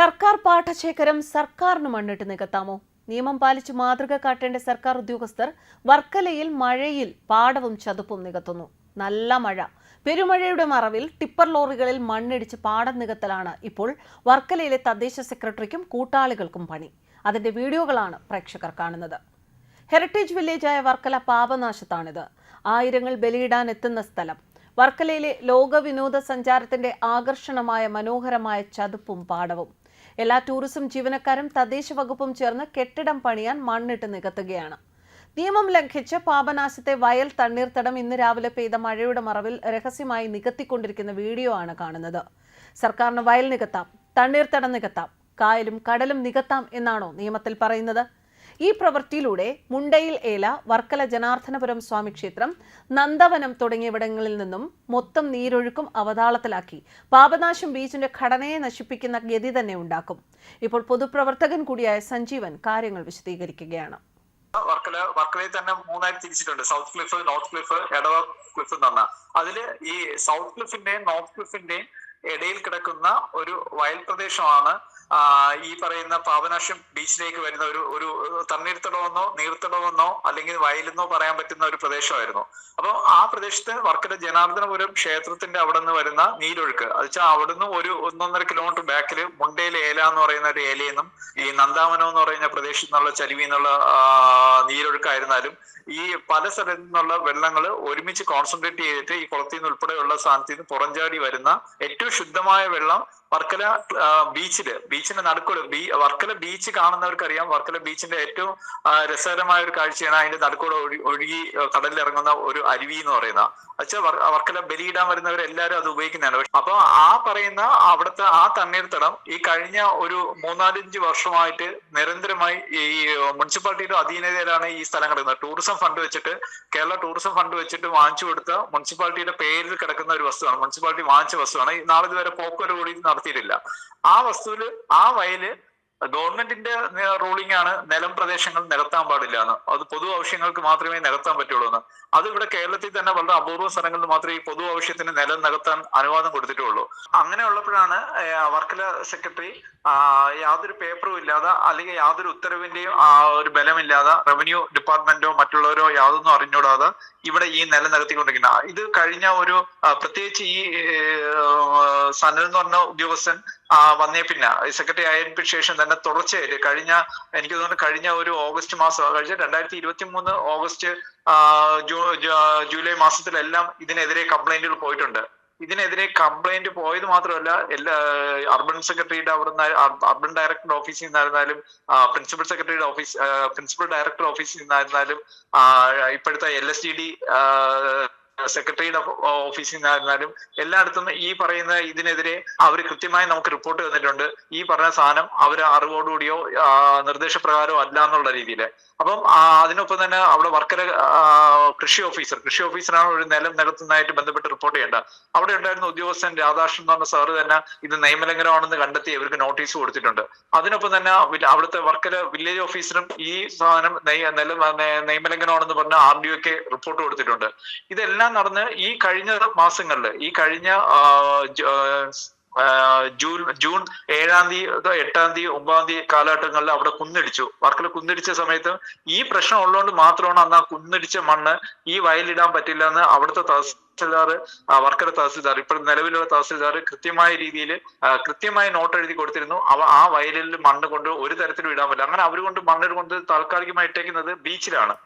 സർക്കാർ പാഠശേഖരം സർക്കാരിന് മണ്ണിട്ട് നികത്താമോ? നിയമം പാലിച്ച് മാതൃക കാട്ടേണ്ട സർക്കാർ ഉദ്യോഗസ്ഥർ വർക്കലയിൽ മഴയിൽ പാടവും ചതുപ്പും നികത്തുന്നു. നല്ല മഴ. പെരുമഴയുടെ മറവിൽ ടിപ്പർ ലോറികളിൽ മണ്ണിടിച്ച് പാടം നികത്തലാണ് ഇപ്പോൾ വർക്കലയിലെ തദ്ദേശ സെക്രട്ടറിക്കും കൂട്ടാളികൾക്കും പണി. അതിന്റെ വീഡിയോകളാണ് പ്രേക്ഷകർ കാണുന്നത്. ഹെറിറ്റേജ് വില്ലേജായ വർക്കല പാപനാശത്താണിത്. ആയിരങ്ങൾ ബലിയിടാൻ എത്തുന്ന സ്ഥലം. വർക്കലയിലെ ലോക വിനോദസഞ്ചാരത്തിന്റെ ആകർഷണമായ മനോഹരമായ ചതുപ്പും പാടവും. എല്ലാ ടൂറിസം ജീവനക്കാരും തദ്ദേശ വകുപ്പും ചേർന്ന് കെട്ടിടം പണിയാൻ മണ്ണിട്ട് നികത്തുകയാണ്. നിയമം ലംഘിച്ച് പാപനാശത്തെ വയൽ തണ്ണീർത്തടം ഇന്ന് രാവിലെ പെയ്ത മഴയുടെ മറവിൽ രഹസ്യമായി നികത്തിക്കൊണ്ടിരിക്കുന്ന വീഡിയോ ആണ് കാണുന്നത്. സർക്കാരിന് വയൽ നികത്താം തണ്ണീർത്തടം നികത്താം കായലും കടലും നികത്താം എന്നാണോ നിയമത്തിൽ പറയുന്നത്? ഈ പ്രവൃത്തിയിലൂടെ മുണ്ടയിൽ ഏല വർക്കല ജനാർദ്ദനപുരം സ്വാമി ക്ഷേത്രം നന്ദവനം തുടങ്ങിയവിടങ്ങളിൽ നിന്നും മൊത്തം നീരൊഴുക്കും അവതാളത്തിലാക്കി. പാപനാശം ബീച്ചിന്റെ ഘടനയെ നശിപ്പിക്കുന്ന ഗതി തന്നെ ഉണ്ടാക്കും. ഇപ്പോൾ പൊതുപ്രവർത്തകൻ കൂടിയായ സഞ്ജീവൻ കാര്യങ്ങൾ വിശദീകരിക്കുകയാണ്. വർക്കല വർക്കലയിൽ തന്നെ മൂന്നായി തിരിച്ചിട്ടുണ്ട്. South cliff north cliff Edava cliff എന്ന് പറഞ്ഞാൽ. അതിൽ ഈ സൗത്ത് ക്ലിഫിന്റെയും നോർത്ത് ക്ലിഫിന്റെയും ഇടയിൽ കിടക്കുന്ന ഒരു വയൽ പ്രദേശമാണ്. ഈ പറയുന്ന പാപനാശം ബീച്ചിലേക്ക് വരുന്ന ഒരു ഒരു തണ്ണീർത്തടമെന്നോ നീർത്തടമെന്നോ അല്ലെങ്കിൽ വയലെന്നോ പറയാൻ പറ്റുന്ന ഒരു പ്രദേശമായിരുന്നു. അപ്പോൾ ആ പ്രദേശത്ത് വർക്കല ജനാർദ്ദനപുരം ക്ഷേത്രത്തിന്റെ അവിടെ നിന്ന് വരുന്ന നീരൊഴുക്ക്. അത് വെച്ചാൽ അവിടുന്ന് ഒരു ഒന്നൊന്നര കിലോമീറ്റർ ബാക്കിൽ മുണ്ടയിൽ ഏല എന്ന് പറയുന്ന ഒരു ഏലയിൽ നിന്നും ഈ നന്ദാവനം എന്ന് പറയുന്ന പ്രദേശത്തു നിന്നുള്ള ചരിവിൽ നിന്നുള്ള നീരൊഴുക്കായിരുന്നാലും ഈ പല സ്ഥലത്തു നിന്നുള്ള വെള്ളങ്ങൾ ഒരുമിച്ച് കോൺസെൻട്രേറ്റ് ചെയ്തിട്ട് ഈ കുളത്തിൽ നിന്ന് ഉൾപ്പെടെയുള്ള സ്ഥാനത്ത് നിന്ന് പുറംചാടി വരുന്ന ഏറ്റവും ശുദ്ധമായ വെള്ളം വർക്കല ബീച്ചിൽ ബീച്ചിന്റെ നടുക്കുള്ള ബീ വർക്കല ബീച്ച് കാണുന്നവർക്കറിയാം. വർക്കല ബീച്ചിന്റെ ഏറ്റവും രസകരമായ ഒരു കാഴ്ചയാണ് അതിന്റെ നടുക്കൂടെ ഒഴു- ഒഴുകി കടലിൽ ഇറങ്ങുന്ന ഒരു അരുവി എന്ന് പറയുന്ന. വെച്ചാൽ വർക്കല ബലിയിടാൻ വരുന്നവരെല്ലാരും അത് ഉപയോഗിക്കുന്നതാണ്. അപ്പൊ ആ പറയുന്ന അവിടുത്തെ ആ തണ്ണീർത്തടം ഈ കഴിഞ്ഞ ഒരു മൂന്നാലഞ്ച് വർഷമായിട്ട് നിരന്തരമായി ഈ മുനിസിപ്പാലിറ്റിയുടെ അധീനതയിലാണ് ഈ സ്ഥലം കിടക്കുന്നത്. ടൂറിസം ഫണ്ട് വെച്ചിട്ട് കേരള ടൂറിസം ഫണ്ട് വെച്ചിട്ട് വാങ്ങിച്ചു കൊടുത്ത മുനിസിപ്പാലിറ്റിയുടെ പേരിൽ കിടക്കുന്ന ഒരു വസ്തുവാണ് മുനിസിപ്പാലിറ്റി വാങ്ങിച്ച വസ്തുവാണ്. നാളെ ഇതുവരെ പോക്കൊരു കൂടി നടത്തിയിട്ടില്ല. ആ വസ്തുവിൽ ആ വയൽ ഗവൺമെന്റിന്റെ റൂളിംഗ് ആണ് നിലം പ്രദേശങ്ങൾ നികത്താൻ പാടില്ല എന്ന്. അത് പൊതു ആവശ്യങ്ങൾക്ക് മാത്രമേ നികത്താൻ പറ്റുള്ളൂ എന്ന്. അത് ഇവിടെ കേരളത്തിൽ തന്നെ വളരെ അപൂർവ സ്ഥലങ്ങളിൽ മാത്രമേ ഈ പൊതു ആവശ്യത്തിന് നിലം നികത്താൻ അനുവാദം കൊടുത്തിട്ടുള്ളൂ. അങ്ങനെ ഉള്ളപ്പോഴാണ് വർക്കല സെക്രട്ടറി യാതൊരു പേപ്പറും ഇല്ലാതെ അല്ലെങ്കിൽ യാതൊരു ഉത്തരവിന്റെയും ഒരു ബലമില്ലാതെ റവന്യൂ ഡിപ്പാർട്ട്മെന്റോ മറ്റുള്ളവരോ യാതൊന്നും അറിഞ്ഞൂടാതെ ഇവിടെ ഈ നിലം നികത്തിക്കൊണ്ടിരിക്കുന്ന. ഇത് കഴിഞ്ഞ ഒരു പ്രത്യേകിച്ച് ഈ സനൽ എന്ന് പറഞ്ഞ ഉദ്യോഗസ്ഥൻ വന്നേ പിന്നെ. സെക്രട്ടറി ആയതിനു ശേഷം തന്നെ തുടർച്ചയായിട്ട് കഴിഞ്ഞ എനിക്ക് തോന്നുന്നു കഴിഞ്ഞ ഒരു ഓഗസ്റ്റ് മാസം കഴിഞ്ഞ രണ്ടായിരത്തി ഇരുപത്തി മൂന്ന് ഓഗസ്റ്റ് ജൂലൈ മാസത്തിലെല്ലാം ഇതിനെതിരെ കംപ്ലൈന്റുകൾ പോയിട്ടുണ്ട്. ഇതിനെതിരെ കംപ്ലൈന്റ് പോയത് മാത്രമല്ല എല്ലാ അർബൻ സെക്രട്ടറിയുടെ അവിടുന്ന് അർബൻ ഡയറക്ടർ ഓഫീസിൽ നിന്നായിരുന്നാലും പ്രിൻസിപ്പൽ സെക്രട്ടറിയുടെ ഓഫീസ് പ്രിൻസിപ്പൽ ഡയറക്ടർ ഓഫീസിൽ നിന്നായിരുന്നാലും ഇപ്പോഴത്തെ എൽ എസ് ഡി ഡി സെക്രട്ടറിയുടെ ഓഫീസിൽ നിന്നായിരുന്നാലും എല്ലായിടത്തും ഈ പറയുന്ന ഇതിനെതിരെ അവർ കൃത്യമായി നമുക്ക് റിപ്പോർട്ട് തന്നിട്ടുണ്ട്. ഈ പറഞ്ഞ സാധനം അവർ അറിവോടുകൂടിയോ നിർദ്ദേശപ്രകാരോ അല്ല എന്നുള്ള രീതിയിൽ അപ്പം അതിനൊപ്പം തന്നെ അവിടെ വർക്കര കൃഷി ഓഫീസർ കൃഷി ഓഫീസറാണ് ഒരു നിലം നികത്തുന്നതായിട്ട് ബന്ധപ്പെട്ട് റിപ്പോർട്ട് ചെയ്യേണ്ടത് അവിടെ ഉണ്ടായിരുന്ന ഉദ്യോഗസ്ഥൻ രാധാകൃഷ്ണൻ എന്ന് പറഞ്ഞ സാറ് തന്നെ ഇത് നിയമലംഘനമാണെന്ന് കണ്ടെത്തി ഇവർക്ക് നോട്ടീസ് കൊടുത്തിട്ടുണ്ട്. അതിനൊപ്പം തന്നെ അവിടുത്തെ വർക്കര വില്ലേജ് ഓഫീസറും ഈ സാധനം നിലം നിയമലംഘനമാണെന്ന് പറഞ്ഞ ആർ ഡി ഒക്ക് റിപ്പോർട്ട് കൊടുത്തിട്ടുണ്ട്. ഇതെല്ലാം നടന്ന് ഈ കഴിഞ്ഞ മാസങ്ങളിൽ ഈ കഴിഞ്ഞ ജൂൺ ജൂൺ ഏഴാം തീയതി എട്ടാം തീയതി ഒമ്പതാം തീയതി കാലഘട്ടങ്ങളിൽ അവിടെ കുന്നിടിച്ചു. വർക്കല കുന്നിടിച്ച സമയത്ത് ഈ പ്രശ്നം ഉള്ളതുകൊണ്ട് മാത്രമാണ് അന്ന് ആ കുന്നിടിച്ച മണ്ണ് ഈ വയലിടാൻ പറ്റില്ല എന്ന് അവിടുത്തെ തഹസിൽദാർ വർക്കല തഹസിൽദാർ ഇപ്പോൾ നിലവിലുള്ള തഹസിൽദാർ കൃത്യമായ രീതിയിൽ കൃത്യമായി നോട്ട് എഴുതി കൊടുത്തിരുന്നു. അവ ആ വയലിൽ മണ്ണ് കൊണ്ട് ഒരു തരത്തിലും ഇടാൻ പറ്റില്ല. അങ്ങനെ അവർ കൊണ്ട് മണ്ണ് കൊണ്ട് താൽക്കാലികമായി ഇട്ടേക്കുന്നത് ബീച്ചിലാണ്.